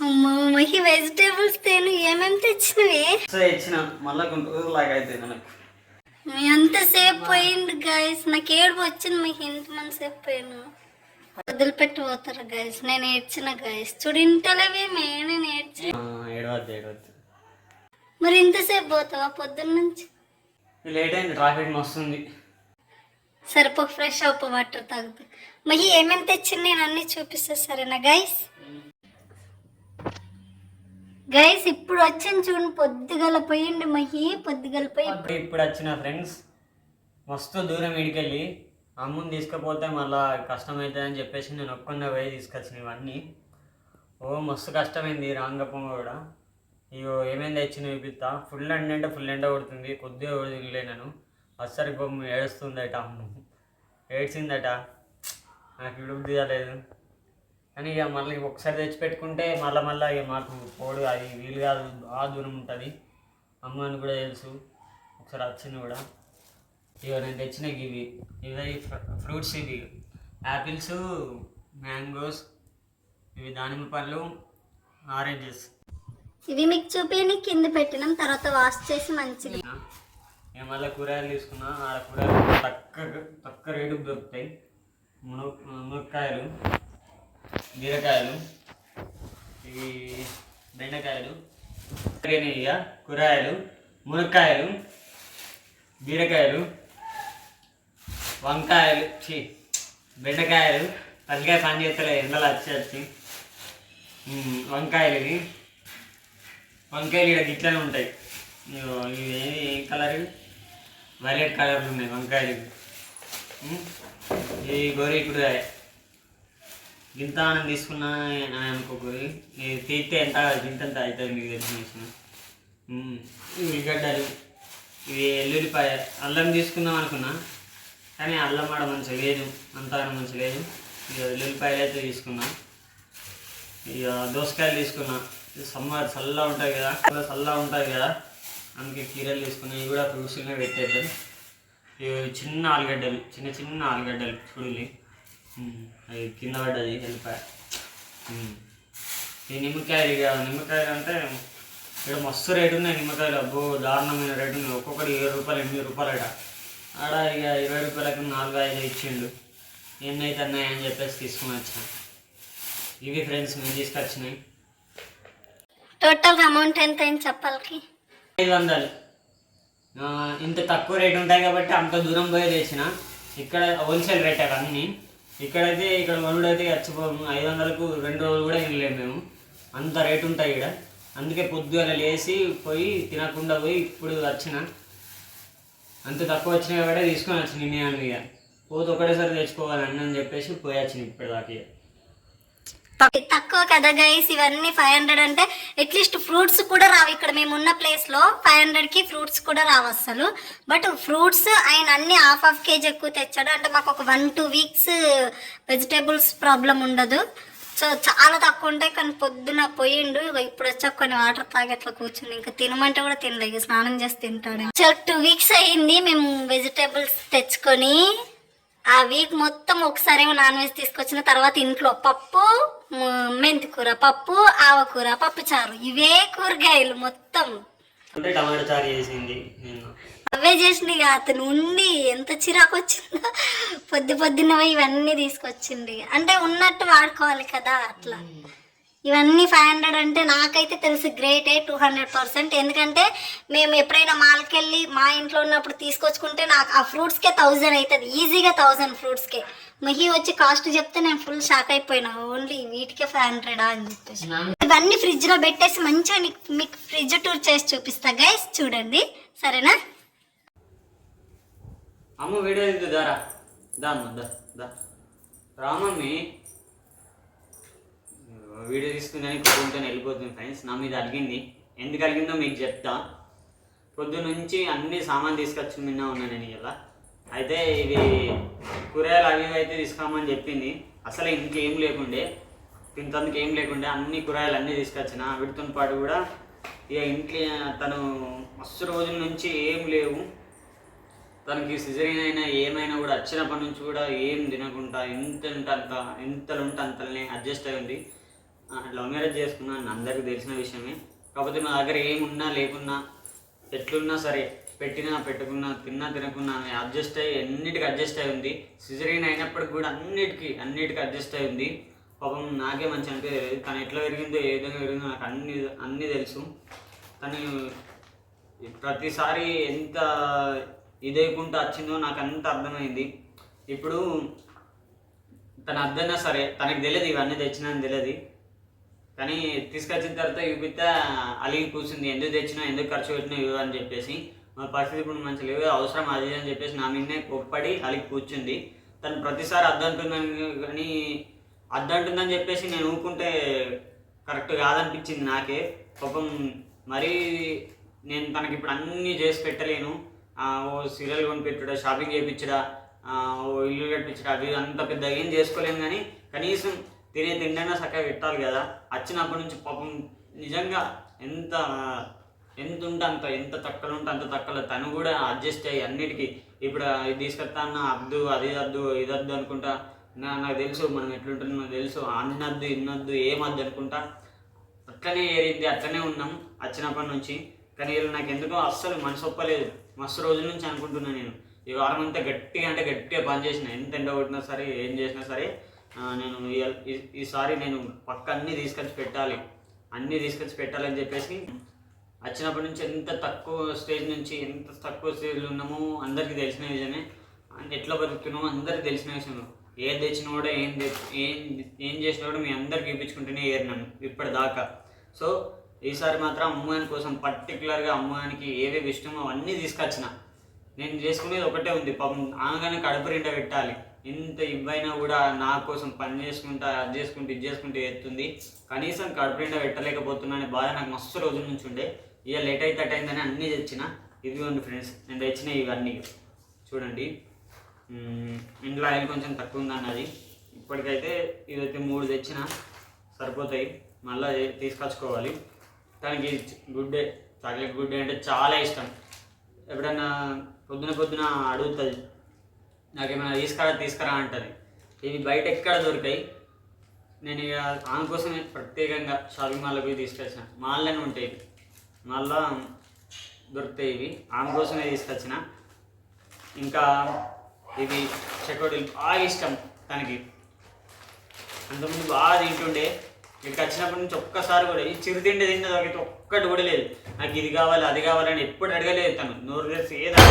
అమ్మో మహి వెజిటేబుల్స్ తేను ఏమేమి తెచ్చినవి? ఇచ్చిన మళ్ళీ గుంటూరు లాగా అయితే మనకు. మీ అంతసేపు పోయింది గైస్ నాకు ఏడుపు వచ్చింది మీకు ఎంతమంది సేపు పోయాను వదిలిపెట్టి పోతారు గైస్ నేను ఏడ్చిన గైస్ చూడు ఇంటలేవేమే నేను ఏడ్చి ఆ, ఏడవద్దు ఏడవద్దు. మరి ఇంతసేపు పోతావా పొద్దున్న నుంచి? లేట్ అయింది ట్రాఫిక్ వస్తుంది సరిపో ఫ్రెష్ అవ్వ వాటర్ తాగుతా. మహి ఏమేమి తెచ్చింది నేను అన్ని చూపిస్తా సరేనా గైస్ గైస్ ఇప్పుడు వచ్చింది చూడండి పొద్దుగల పోయిండు మహి పొద్దుగల పోయి ఇప్పుడు వచ్చిన ఫ్రెండ్స్ మస్తు దూరం ఇడికెళ్ళి అమ్ముని తీసుకుపోతే మళ్ళా కష్టమవుతుంది అని చెప్పేసి నేను ఒక్కనే పోయి తీసుకొచ్చిన ఇవన్నీ. ఓ మస్తు కష్టమైంది రాంగప్పమ్మ కూడా. ఇగో ఏమైంది తెచ్చిన చూపిస్తా. ఫుల్ ఎండ అంటే ఫుల్ ఎండ కొడుతుంది కొద్దిగా కూడా నేను. అస్సరి బొమ్మ ఏడుస్తుందట అమ్మ. ఏడ్చిందట. నాకు ఇడుపు తీయలేదు కానీ ఇక మళ్ళీ ఒకసారి తెచ్చి పెట్టుకుంటే మళ్ళీ మళ్ళీ ఇక మాకు పోడు అది వీలు కాదు బాగా దూరం ఉంటుంది. అమ్మ అని కూడా తెలుసు. ఒకసారి వచ్చింది కూడా. ఇక నేను తెచ్చిన ఇవి. ఇవి ఫ్రూట్స్ ఇవి. యాపిల్స్ మ్యాంగోస్ ఇవి దానిమ్మ పళ్ళు ఆరెంజెస్. ఇవి మీకు చూపించి కింద పెట్టినాం తర్వాత వాష్ చేసి మంచిగా ఇక మళ్ళీ కూరగాయలు తీసుకున్నా ఆ కూరగాయలు తక్కువ తక్కువ రేటుకు దొరుకుతాయి. మున మునక్కాయలు. బీరకాయలు ఇవి బెండకాయలు ఇక కూరగాయలు మునక్కాయలు బీరకాయలు వంకాయలు ఛీ బెండకాయలు తలకాయ పని చేస్తలే ఎండలు వచ్చి వచ్చి వంకాయలు ఇవి. వంకాయలు ఇక్కడ గిట్లనే ఉంటాయి. ఇవి ఏది ఏ కలర్? వైలెట్ కలర్లు ఉన్నాయి వంకాయలు ఇవి. కూరగాయలు ఇంత అని గింత తీసుకున్నా అని తీస్తే ఎంత గింతంత అవుతుంది మీకు తెలిసిన విషయం. ఇవి ఉల్లిగడ్డలు ఇవి ఎల్లుల్లిపాయ. అల్లం తీసుకుందాం అనుకున్నా కానీ అల్లం ఆడ మంచిగా లేదు అంతా మంచిగా లేదు. ఇక ఎల్లుల్లిపాయలు అయితే తీసుకున్నా. ఇక దోసకాయలు తీసుకున్నా. ఇది సమ్మర్ చల్లగా ఉంటుంది కదా చల్లగా ఉంటుంది కదా అందుకే కీరలు తీసుకున్నా. ఇవి కూడా ఫ్రూట్స్లోనే పెట్టేద్దాం. ఇవి చిన్న ఆలుగడ్డలు చిన్న చిన్న ఆలుగడ్డలు చూడులి. అవి కింద పడ్డది వెళ్ళిపాయ. ఈ నిమ్మకాయలు ఇక నిమ్మకాయలు అంటే ఇక్కడ మస్తు రేటు ఉన్నాయి నిమ్మకాయలు. అబ్బో దారుణమైన రేటు ఉన్నాయి. ఒక్కొక్కటి ఇరవై రూపాయలు ఎనిమిది రూపాయలు అట ఆడ ఇక ఇరవై రూపాయలకు నాలుగు ఐదు ఇచ్చిండు. ఎన్నైతే అన్నాయి అని చెప్పేసి తీసుకుని వచ్చాను ఇవి ఫ్రెండ్స్ మేము తీసుకొచ్చినాయి టోటల్ అమౌంట్ ఎంత అయింది చెప్పాలకి? ఐదు వందలు. ఇంత తక్కువ రేట్ ఉంటాయి కాబట్టి అంత దూరం పోయి తెచ్చిన. ఇక్కడ హోల్సేల్ రేట్ అన్ని. ఇక్కడైతే ఇక్కడ కొనుడు అయితే చచ్చిపోము ఐదు వందలకు రెండు రోజులు కూడా తినలేము మేము. అంత రేట్ ఉంటాయి ఇక్కడ. అందుకే పొద్దుగల లేచి పోయి తినకుండా పోయి ఇప్పుడు వచ్చిన. అంత తక్కువ వచ్చినా కూడా తీసుకొని వచ్చిన నేను ఇక పోతే ఒకటేసారి తెచ్చుకోవాలి అని చెప్పేసి పోయి వచ్చిన ఇప్పటిదాకా ఇక. తక్కువ కదా గైస్ ఇవన్నీ ఫైవ్ హండ్రెడ్ అంటే అట్లీస్ట్ ఫ్రూట్స్ కూడా రావు. ఇక్కడ మేము ఉన్న ప్లేస్లో ఫైవ్ హండ్రెడ్కి ఫ్రూట్స్ కూడా రావు అసలు బట్ ఫ్రూట్స్ ఆయన అన్ని హాఫ్ హాఫ్ కేజీ ఎక్కువ తెచ్చాడు. అంటే మాకు ఒక one two weeks vegetables problem ఉండదు. సో చాలా తక్కువ ఉంటాయి. కానీ పొద్దున పోయిండు. ఇప్పుడు వచ్చా కొన్ని వాటర్ తాగి అట్లా కూర్చుని ఇంకా తినమంటే కూడా తినలేదు స్నానం చేసి తింటాడు. సో టూ వీక్స్ అయ్యింది మేము వెజిటేబుల్స్ తెచ్చుకొని ఆ వీక్ మొత్తం ఒకసారి ఏమో నాన్ వెజ్ తీసుకొచ్చిన తర్వాత ఇంట్లో పప్పు మ- మెంతి కూర పప్పు ఆవకూర పప్పు చారు. ఇవే కూరగాయలు మొత్తం. అంటే టమాటా చారు చేసింది నేను. అవే చేసింది అతను ఉండి ఎంత చిరాకు వచ్చిందో పొద్దు పొద్దున్న పోయి ఇవన్నీ తీసుకొచ్చింది. అంటే ఉన్నట్టు వాడుకోవాలి కదా అట్లా. ఇవన్నీ ఫైవ్ హండ్రెడ్ అంటే నాకైతే తెలుసు గ్రేటే టూ హండ్రెడ్ పర్సెంట్ ఎందుకంటే మేము ఎప్పుడైనా మాల్కి వెళ్ళి మా ఇంట్లో ఉన్నప్పుడు తీసుకొచ్చుకుంటే నాకు ఆ ఫ్రూట్స్కే థౌజండ్ అవుతుంది ఈజీగా థౌజండ్ ఫ్రూట్స్కే మహి వచ్చి కాస్ట్ చెప్తే నేను ఫుల్ షాక్ అయిపోయినా. ఓన్లీ వీటికే ఫైవ్ హండ్రెడా అని చెప్పేసి. ఇవన్నీ ఫ్రిడ్జ్లో పెట్టేసి మంచిగా మీకు ఫ్రిడ్జ్ టూర్ చేసి చూపిస్తా గైస్ చూడండి. సరేనా? అమ్మ వీడియో దారా. దా దా దా. రా మమ్మీ వీడియో తీసుకుని కోపంతో వెళ్ళిపోతుంది ఫ్రెండ్స్ నా మీద అడిగింది ఎందుకు అడిగిందో మీకు చెప్తా. పొద్దు నుంచి అన్ని సామాన్ తీసుకొచ్చి నిన్న ఉన్నా నేను ఇలా అయితే ఇవి కూరగాయలు అవి అయితే తీసుకురామని చెప్పింది. అసలు ఇంకేం లేకుండే. తింతందుకు ఏం లేకుండే. అన్ని కూరగాయలు అన్నీ తీసుకొచ్చిన. వీటితో పాటు కూడా ఇక ఇంట్లో తను మస్తు రోజుల నుంచి ఏం లేవు. తనకి సిజరీన్ అయినా ఏమైనా కూడా వచ్చినప్పటి నుంచి కూడా ఏం తినకుండా ఎంత ఉంటే అంత ఎంతలు ఉంటే అంతలనే అడ్జస్ట్ అయ్యింది. లవ్ మ్యారేజ్ చేసుకున్నాను అందరికీ తెలిసిన విషయమే. కాకపోతే నా దగ్గర ఏమున్నా లేకున్నా ఎట్లున్నా సరే పెట్టినా పెట్టుకున్నా తిన్నా తినకున్నా అడ్జస్ట్ అయ్యి అన్నిటికీ అడ్జస్ట్ అయి ఉంది. సిజరీన్ అయినప్పటికి కూడా అన్నిటికీ అన్నిటికీ అడ్జస్ట్ అయి ఉంది. పాపం నాకే మంచి అనిపించలేదు తను ఎట్లా పెరిగిందో ఏ విధంగా పెరిగిందో నాకు అన్ని అన్నీ తెలుసు. తను ప్రతిసారి ఎంత ఇదైకుంటూ వచ్చిందో నాకు అంత అర్థమైంది. ఇప్పుడు తను అర్థమైనా సరే తనకి తెలియదు ఇవన్నీ తెచ్చినా అని తెలియదు. కానీ తీసుకొచ్చిన తర్వాత చూపిస్తే అలిగి కూర్చుంది. ఎందుకు తెచ్చినా ఎందుకు ఖర్చు పెట్టినా ఇవ్వ అని చెప్పేసి. మా పరిస్థితి ఇప్పుడు మంచి లేవు. అవసరం అది అని చెప్పేసి నా మీదనే కొప్పడి అలిగి కూర్చుంది. తను ప్రతిసారి అద్దంటుందని కానీ అద్దంటుందని చెప్పేసి నేను ఊరుకుంటే కరెక్ట్ కాదనిపించింది నాకే. పాపం మరీ నేను తనకి ఇప్పుడు అన్నీ చేసి పెట్టలేను. ఓ సీరియల్ కొనిపెట్టుడా షాపింగ్ చేయించడా ఓ ఇల్లు కట్టించడా అవి అంత పెద్ద ఏం చేసుకోలేను కానీ కనీసం తినే తిండైనా చక్కగా పెట్టాలి కదా. వచ్చినప్పటి నుంచి పాపం నిజంగా ఎంత ఎంత ఉంటే అంత ఎంత తక్కువ ఉంటే అంత తక్కువ తను కూడా అడ్జస్ట్ అయ్యి అన్నిటికీ ఇప్పుడు ఇది తీసుకొస్తా అన్న అద్దు అది వద్దు ఇది వద్దు అనుకుంటా నా నాకు తెలుసు మనం ఎట్లుంటుందో నాకు తెలుసు అన్నద్దు ఇన్నద్దు ఏమద్దు అనుకుంటా అట్లనే ఏరింది అట్లనే ఉన్నాం వచ్చినప్పటి నుంచి. కానీ వీళ్ళు నాకు ఎందుకో అస్సలు మనసు ఒప్పలేదు. మస్తు రోజుల నుంచి అనుకుంటున్నాను నేను. ఈ వారం అంతా గట్టిగా అంటే గట్టిగా పని చేసిన. ఎంత ఎండ కొట్టినా సరే ఏం చేసినా సరే నేను ఈసారి నేను పక్క అన్నీ తీసుకొచ్చి పెట్టాలి. అన్నీ తీసుకొచ్చి పెట్టాలని చెప్పేసి వచ్చినప్పటి నుంచి ఎంత తక్కువ స్టేజ్ నుంచి ఎంత తక్కువ స్టేజ్లో ఉన్నామో అందరికీ తెలిసిన విషయమే. ఎట్లా బతుకుతున్నామో అందరికీ తెలిసిన విషయం ఏది తెచ్చినా కూడా ఏం ఏం ఏం చేసినా కూడా మీ అందరికి ఇప్పించుకుంటూనే ఏరినాను ఇప్పటిదాకా. సో ఈసారి మాత్రం అమ్మాయిని కోసం పర్టికులర్గా అమ్మాయినికి ఏవేవి ఇష్టమో అవన్నీ తీసుకొచ్చిన. నేను చేసుకునేది ఒకటే ఉంది. పాపం ఆమెగానే కడుపు నిండా పెట్టాలి. ఇంత ఇవ్వైనా కూడా నా కోసం పని చేసుకుంటా అది చేసుకుంటూ ఇది చేసుకుంటూ ఎత్తుంది కనీసం కడుపు నిండా పెట్టలేకపోతున్నానే బాధ నాకు మస్తు రోజుల నుంచి ఉండే. ఇక లేట్ అయితే అట్ అయిందని అన్నీ తెచ్చిన. ఇదిగోండి ఫ్రెండ్స్ నేను తెచ్చిన ఇవన్నీ. చూడండి. ఇంట్లో ఆయిల్ కొంచెం తక్కువ ఉందన్నది. ఇప్పటికైతే ఇదైతే మూడు తెచ్చిన. సరిపోతాయి. మళ్ళీ తీసుకొచ్చుకోవాలి. తనకి Good Day chocolate Good Day అంటే చాలా ఇష్టం. ఎప్పుడన్నా పొద్దున పొద్దున అడుగుతుంది. నాకేమైనా తీసుకురా తీసుకురా అంటది. ఇవి బయట ఎక్కడ దొరికాయి నేను ఇక ఆమె కోసమే ప్రత్యేకంగా షాపింగ్ మాల్లో పోయి తీసుకొచ్చిన. మాల్లోనే ఉంటాయి మాల్లో దొరుకుతాయి ఇవి. ఆమె కోసమే తీసుకొచ్చిన. ఇంకా ఇవి చెకోడీలు బాగా ఇష్టం తనకి. అంతకుముందు బాగా తింటుండే. ఇక్కడికి వచ్చినప్పటి నుంచి ఒక్కసారి కూడా ఈ చిరుతిండి తిన్నది ఒకటి ఒక్కటి కూడా లేదు. నాకు ఇది కావాలి అది కావాలని ఎప్పుడు అడగలేదు తను. నోరు తెరిచి ఏదా?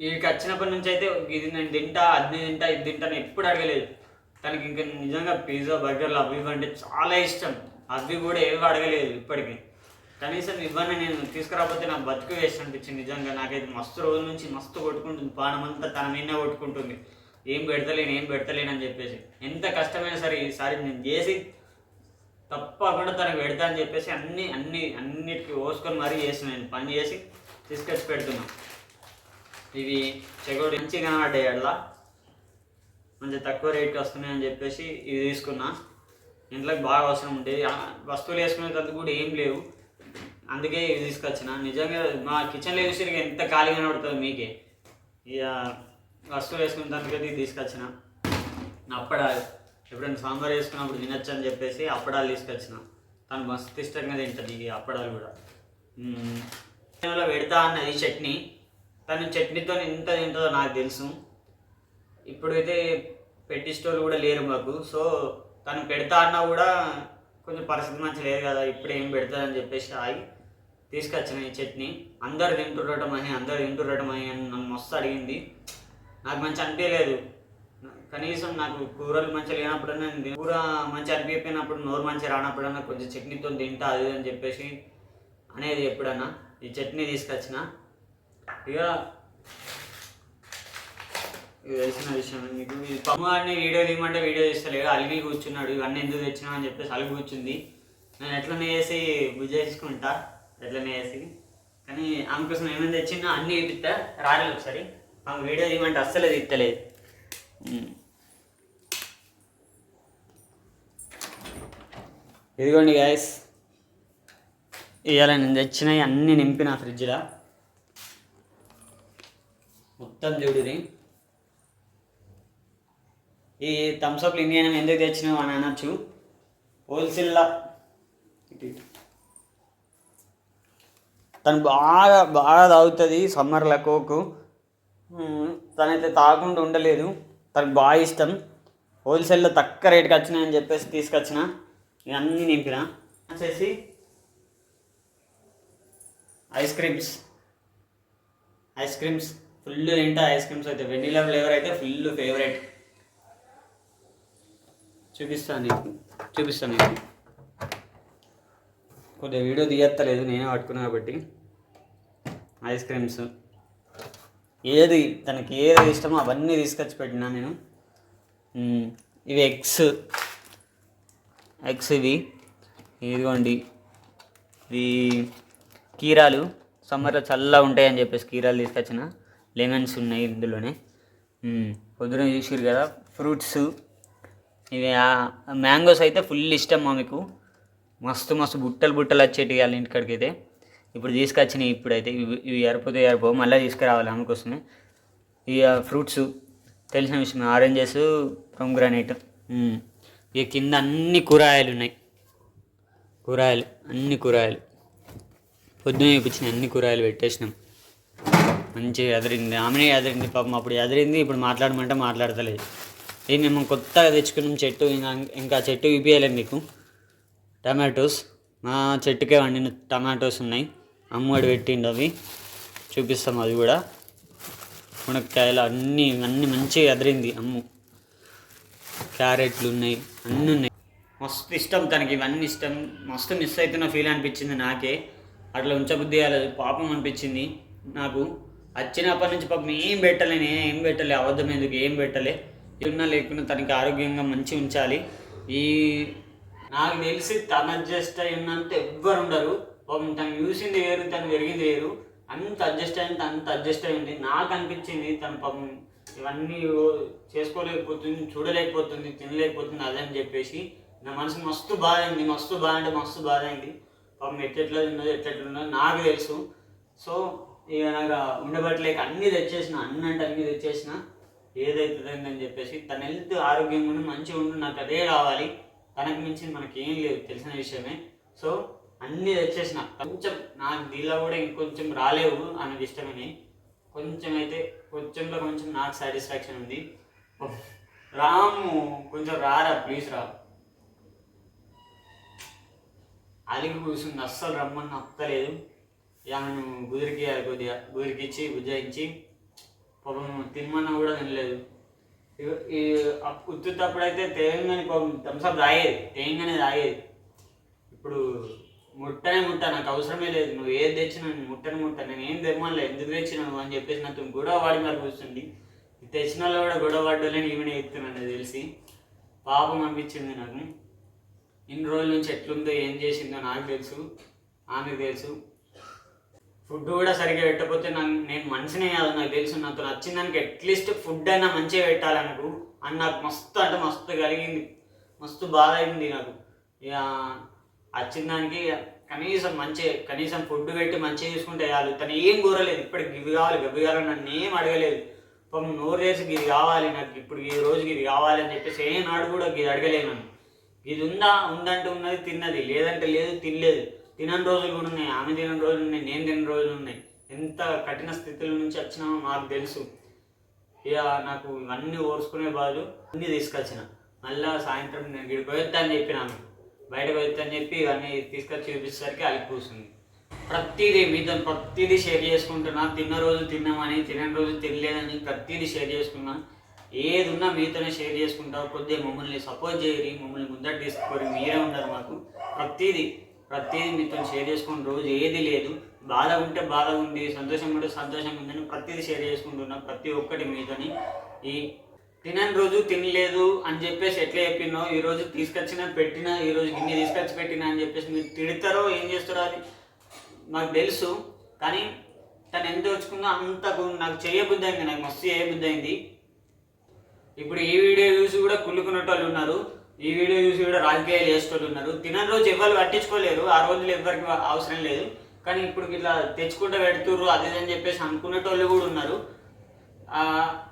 వీడికి వచ్చినప్పటి నుంచి అయితే ఇది నేను తింటా అది తింటా ఇది తింటా అని ఎప్పుడు అడగలేదు. తనకి ఇంకా నిజంగా పిజ్జా బర్గర్లు అవి అంటే చాలా ఇష్టం. అవి కూడా ఏవి అడగలేదు ఇప్పటికి. కనీసం ఇవన్నీ నేను తీసుకురాకపోతే నాకు బతుకు వేస్ట్ అనిపించింది నిజంగా. నాకైతే మస్తు రోజుల నుంచి మస్తు కొట్టుకుంటుంది. పానం అంతా తన మీద కొట్టుకుంటుంది. ఏం పెడతలేను ఏం పెడతలేను అని చెప్పేసి. ఎంత కష్టమైనా సరే ఈసారి నేను చేసి తప్పకుండా తనకు పెడతా అని చెప్పేసి అన్ని అన్ని అన్నిటికీ ఓసుకొని మరీ చేసిన నేను పని చేసి తీసుకొచ్చి పెడుతున్నాను ఇవి చెగోడి మంచి కనబడ్డాయి అట్లా. మంచి తక్కువ రేట్కి వస్తున్నాయి అని చెప్పేసి ఇది తీసుకున్నా. ఇంట్లోకి బాగా అవసరం ఉండేది. వస్తువులు వస్తువులు తర్వాత కూడా ఏం లేవు. అందుకే ఇవి తీసుకొచ్చిన. నిజంగా మా కిచెన్లో చూసి ఎంత ఖాళీగా కనబడుతుంది మీకే. ఇక వస్తువులు వేసుకున్న ఇది తీసుకొచ్చిన. అప్పడాలు ఎప్పుడైనా సాంబార్ వేసుకున్నప్పుడు తినచ్చు అని చెప్పేసి అప్పడాలు తీసుకొచ్చిన. తను మస్తు ఇష్టంగా తింటుంది ఈ అప్పడాలు కూడా. పెడతా అన్నది చట్నీ. తను చట్నీతో ఎంత తింటుందో నాకు తెలుసు. ఇప్పుడైతే పెట్టి స్టోర్లు కూడా లేరు మాకు. సో తను పెడతా అన్నా కూడా కొంచెం పరిస్థితి మంచి లేదు కదా ఇప్పుడు ఏం పెడతాదని చెప్పేసి ఆగి తీసుకొచ్చిన ఈ చట్నీ. అందరు తింటుండటం అని అందరు తింటుండటం అని అని నన్ను మస్తు అడిగింది. నాకు మంచి అనిపించలేదు. కనీసం నాకు కూరలు మంచిగా లేనప్పుడన్నా నేను కూర మంచి అనిపించినప్పుడు నోరు మంచిగా రానప్పుడన్నా కొంచెం చట్నీతో తింటా అది అని చెప్పేసి అనేది ఎప్పుడన్నా ఈ చట్నీ తీసుకొచ్చిన. ఇక ఇది తెలిసిన విషయం మీకు. ఈ వీడియో తీయమంటే వీడియో తీస్తలేడు అలిగి కూర్చున్నాడు. ఇవన్నీ ఎందుకు తెచ్చినా అని చెప్పేసి అలిగి కూర్చుంది. నేను ఎట్లనే వేసి బుజ్ చేసుకుంటా ఎట్లనే వేసి కానీ ఆమె కోసం ఏమైనా తెచ్చినా అన్నీ చూపిస్తా. రాలేదు ఒకసారి. ఆమె వీడియో తీయమంటే అస్సలే తీస్తలేదు. ఇదిగోండి గాయస్ ఇవాళ నేను తెచ్చినవి అన్నీ నింపిన ఫ్రిడ్జ్లో మొత్తం చూడుది ఈ థమ్స్అప్ ఇండియన్ ఎందుకు తెచ్చినావు అని అనొచ్చు. హోల్సేల్లా. తను బాగా బాగా తాగుతుంది సమ్మర్లో కోకు తనైతే తాగకుండా ఉండలేదు. తనకు బాగా ఇష్టం. హోల్సేల్లో తక్కువ రేటుకి వచ్చినాయని చెప్పేసి తీసుకొచ్చిన. ఇవన్నీ నింపిన. వచ్చేసి ice creams. Ice creams. Full తింటా ఐస్ క్రీమ్స్ అయితే. వెనీలా ఫ్లేవర్ అయితే ఫుల్ ఫేవరెట్. చూపిస్తాను నీకు. చూపిస్తాను నీకు. కొద్దిగా వీడియో తీయత్తలేదు. నేనే పట్టుకున్నా కాబట్టి. Ice creams. ఏది తనకి ఏది ఇష్టమో అవన్నీ తీసుకొచ్చి పెట్టినా నేను. ఇవి ఎగ్స్. ఎగ్స్ ఇవి. ఇదిగోండి. ఇది కీరాలు. సమ్మర్లో చల్లగా ఉంటాయని చెప్పేసి కీరాలు తీసుకొచ్చిన. లెమన్స్ ఉన్నాయి ఇందులోనే. పొద్దున చూసిరు కదా ఫ్రూట్స్. ఇవి మ్యాంగోస్ అయితే ఫుల్ ఇష్టం మా మీకు. మస్తు మస్తు బుట్టలు బుట్టలు వచ్చేటివి వాళ్ళ ఇంటికాడికి అయితే ఇప్పుడు తీసుకొచ్చినాయి ఇప్పుడైతే ఇవి ఎరపోతే ఎరపో మళ్ళీ తీసుకురావాలి ఆమె కోసమే. ఇక ఫ్రూట్స్ తెలిసిన విషయం ఆరెంజెస్ గ్రానైట్ ఇక కింద అన్ని కూరగాయలు ఉన్నాయి. కూరగాయలు అన్ని కూరగాయలు. పొద్దున చూపించిన అన్ని కూరగాయలు పెట్టేసినాం. మంచిగా ఎదిరింది. ఆమెనే ఎదిరింది పాపం. అప్పుడు ఎదిరింది ఇప్పుడు మాట్లాడమంటే మాట్లాడతలేదు. ఇది మేము కొత్తగా తెచ్చుకున్నాం చెట్టు ఇంకా ఇంకా చెట్టు ఇప్పియలేదు మీకు. టమాటోస్. మా చెట్టుకే వండిన టమాటోస్ ఉన్నాయి. అమ్మడి పెట్టిండు అవి. చూపిస్తాం అది కూడా. మునక్కాయలు అన్నీ అన్నీ మంచిగా ఎదిరింది అమ్ము. క్యారెట్లు ఉన్నాయి అన్నీ ఉన్నాయి. మస్తు ఇష్టం తనకి ఇవన్నీ ఇష్టం. మస్తు మిస్ అవుతున్న ఫీల్ అనిపించింది నాకే. అట్లా ఉంచబుద్ధి కాలేదు పాపం అనిపించింది నాకు. వచ్చినప్పటి నుంచి పాపం ఏం పెట్టలే నేను ఏం పెట్టలే అబద్ధం ఎందుకు ఏం పెట్టలే. ఉన్నా లేకున్నా తనకి ఆరోగ్యంగా మంచిగా ఉంచాలి. ఈ నాకు తెలిసి తన అడ్జస్ట్ ఉన్నంత ఎవ్వరు ఉండరు. పాపం తను చూసింది వేరు తను పెరిగింది వేరు. అంత అడ్జస్ట్ అయింది అంత అడ్జస్ట్ అయింది నాకు అనిపించింది తను పాపం ఇవన్నీ చేసుకోలేకపోతుంది చూడలేకపోతుంది తినలేకపోతుంది అదని చెప్పేసి. నా మనసు మస్తు బాధ అయింది మస్తు బాధ అంటే మస్తు బాధ అయింది. పాపం ఎట్లెట్లా ఉన్నది ఎట్లెట్లా ఉన్నది నాకు తెలుసు. సో ఇక నాకు ఉండబట్టలేక అన్నీ తెచ్చేసిన అన్ని అంటే అన్నీ తెచ్చేసిన. ఏదైతుందని చెప్పేసి తన హెల్త్ ఆరోగ్యంగా ఉండి మంచిగా ఉండు నాకు అదే కావాలి. తనకు మించి మనకి ఏం లేదు తెలిసిన విషయమే. సో అన్నీ తెచ్చేసిన. కొంచెం నాకు దీనిలో కూడా ఇంకొంచెం రాలేవు అన్నది ఇష్టమని. కొంచెం అయితే కొంచెంలో కొంచెం నాకు సాటిస్ఫాక్షన్ ఉంది. రాము కొంచెం రారా ప్లీజ్ రా. అలిగి కూర్చుంది అస్సలు రమ్మని నప్పలేదు ఆమెను గుదిరికి కొద్దిగా. గుదిరికి ఇచ్చి బుజ్జాయించి పాపం తినమన్నా కూడా తినలేదు. ఇగ- ఈ ఉత్తుతప్పుడైతే పాపం థమ్స్అప్ తాగేది. తేయంగానే తాగేది. ఇప్పుడు ముట్టనే ముట్ట నాకు అవసరమే లేదు. నువ్వు ఏది తెచ్చినా నేను ముట్టని ముట్ట. నేను ఏం తెమ్మలే ఎందుకు తెచ్చినావు అని చెప్పేసి నాతో గొడవ వాడి మరి కూర్చుంది. తెచ్చిన వాళ్ళు కూడా గొడవ పడ్డలేని ఈమెనే ఎత్తున్నాను తెలిసి. పాపం అనిపించింది నాకు. ఇన్ని రోజుల నుంచి ఎట్లుందో ఏం చేసిందో నాకు తెలుసు. ఆమెకు తెలుసు. ఫుడ్ కూడా సరిగ్గా పెట్టకపోతే నాకు నేను మనిషినే కాదు నాకు తెలుసు. నాతో నచ్చిన దానికి అట్లీస్ట్ ఫుడ్ అయినా మంచిగా పెట్టాలి నాకు అని నాకు మస్తు అంటే మస్తు కలిగింది. మస్తు బాధ అయింది నాకు. ఇక వచ్చిన దానికి కనీసం మంచి కనీసం ఫుడ్ పెట్టి మంచిగా చూసుకుంటే వాళ్ళు తను ఏం కోరలేదు. ఇప్పటికి ఇవి కావాలి గబ్బి కావాలి నన్ను ఏం అడగలేదు. పాపం నోరు వేసి ఇది కావాలి నాకు ఇప్పుడు ఈ రోజుకి ఇది కావాలి అని చెప్పేసి ఏ నాడు కూడా ఇది అడగలేదు నన్ను. ఇది ఉందా? ఉందంటే ఉన్నది తిన్నది. లేదంటే లేదు తినలేదు. తినని రోజులు కూడా ఉన్నాయి. ఆమె తినని రోజులు ఉన్నాయి నేను తినని రోజులు ఉన్నాయి. ఎంత కఠిన స్థితుల నుంచి వచ్చినామో మాకు తెలుసు. ఇక నాకు ఇవన్నీ ఓర్చుకునే బాధలు అన్నీ తీసుకొచ్చిన. మళ్ళీ సాయంత్రం నేను గిడి పోయొద్దా బయటకు వెళ్తాను అని చెప్పి ఇవన్నీ తీసుకొచ్చి చూపించేసరికి అలిగి ప్రతిదీ మీతో ప్రతిదీ షేర్ చేసుకుంటున్నా తిన్న రోజు తిన్నామని తినని రోజు తినలేదని ప్రతిదీ షేర్ చేసుకున్నా. ఏది ఉన్నా మీతోనే షేర్ చేసుకుంటావు కొద్దిగా మమ్మల్ని సపోర్ట్ చేయరి మమ్మల్ని ముందట తీసుకొని మీరే ఉన్నారు మాకు. ప్రతిదీ ప్రతిదీ మీతో షేర్ చేసుకున్న రోజు ఏది లేదు. బాధ ఉంటే బాధ ఉంది సంతోషం ఉంటే సంతోషం ఉందని ప్రతిదీ షేర్ చేసుకుంటున్నా ప్రతి ఒక్కటి మీతోని. ఈ తినని రోజు తినలేదు అని చెప్పేసి ఎట్లా చెప్పినో ఈ రోజు తీసుకొచ్చిన పెట్టినా ఈ రోజు గిన్నె తీసుకొచ్చి పెట్టినా అని చెప్పేసి మీరు తిడతారో ఏం చేస్తారో అది నాకు తెలుసు. కానీ తను ఎంత తెచ్చుకుందో అంత నాకు చేయబుద్ధి అయింది నాకు మస్తు చేయబుద్ధి అయింది ఇప్పుడు ఈ వీడియో చూసి కూడా కుళ్ళుకున్నట్టు వాళ్ళు ఉన్నారు. ఈ వీడియో చూసి కూడా రాజకీయాలు చేసేటోళ్ళు ఉన్నారు. తినని రోజు ఎవరు పట్టించుకోలేరు. ఆ రోజులు ఎవరికి అవసరం లేదు. కానీ ఇప్పుడు ఇట్లా తెచ్చుకుంటూ పెడుతుర్రు అదేదని చెప్పేసి అనుకునేటోళ్ళు కూడా ఉన్నారు.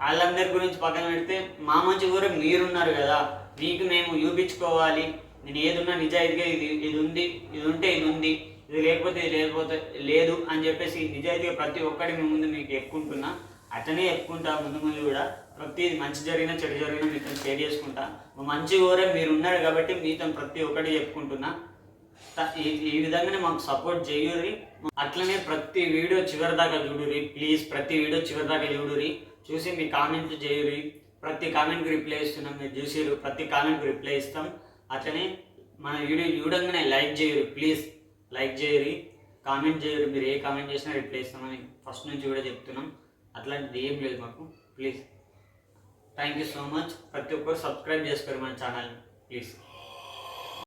వాళ్ళందరి గురించి పక్కన పెడితే మా మంచి కూడా మీరున్నారు కదా మీకు మేము చూపించుకోవాలి. నేను ఏదున్నా నిజాయితీగా ఇది ఇది ఉంది ఇది ఉంటే ఇది ఉంది ఇది లేకపోతే ఇది లేకపోతే లేదు అని చెప్పేసి నిజాయితీగా ప్రతి ఒక్కటి మీ ముందు మీకు ఎక్కుంటున్నా అట్లనే ఎక్కుంటా ముందు ముందు కూడా. ప్రతి మంచి జరిగినా చెడు జరిగినా మీతో షేర్ చేసుకుంటా. మంచి కోరే మీరు ఉన్నారు కాబట్టి మీతో ప్రతి ఒక్కటి చెప్పుకుంటున్నా. ఈ ఈ విధంగానే మాకు సపోర్ట్ చేయుర్రి. అట్లనే ప్రతి వీడియో చివరి దాకా చూడురి ప్లీజ్ ప్రతి వీడియో చివరి దాకా చూడురి చూసి మీ కామెంట్ చేయురి ప్రతి కామెంట్కి రిప్లై ఇస్తున్నాం మీరు చూసిరు ప్రతి కామెంట్కి రిప్లై ఇస్తాం. అట్లనే మన వీడియో చూడంగానే లైక్ చేయరు ప్లీజ్ లైక్ చేయరి కామెంట్ చేయరు మీరు ఏ కామెంట్ చేసినా రిప్లై ఇస్తామని ఫస్ట్ నుంచి కూడా చెప్తున్నాం. అట్లాంటిది ఏం లేదు మాకు. Please thank you so much ప్రతి ఒక్కరు సబ్స్క్రైబ్ చేసుకోరు మన ఛానల్ని ప్లీజ్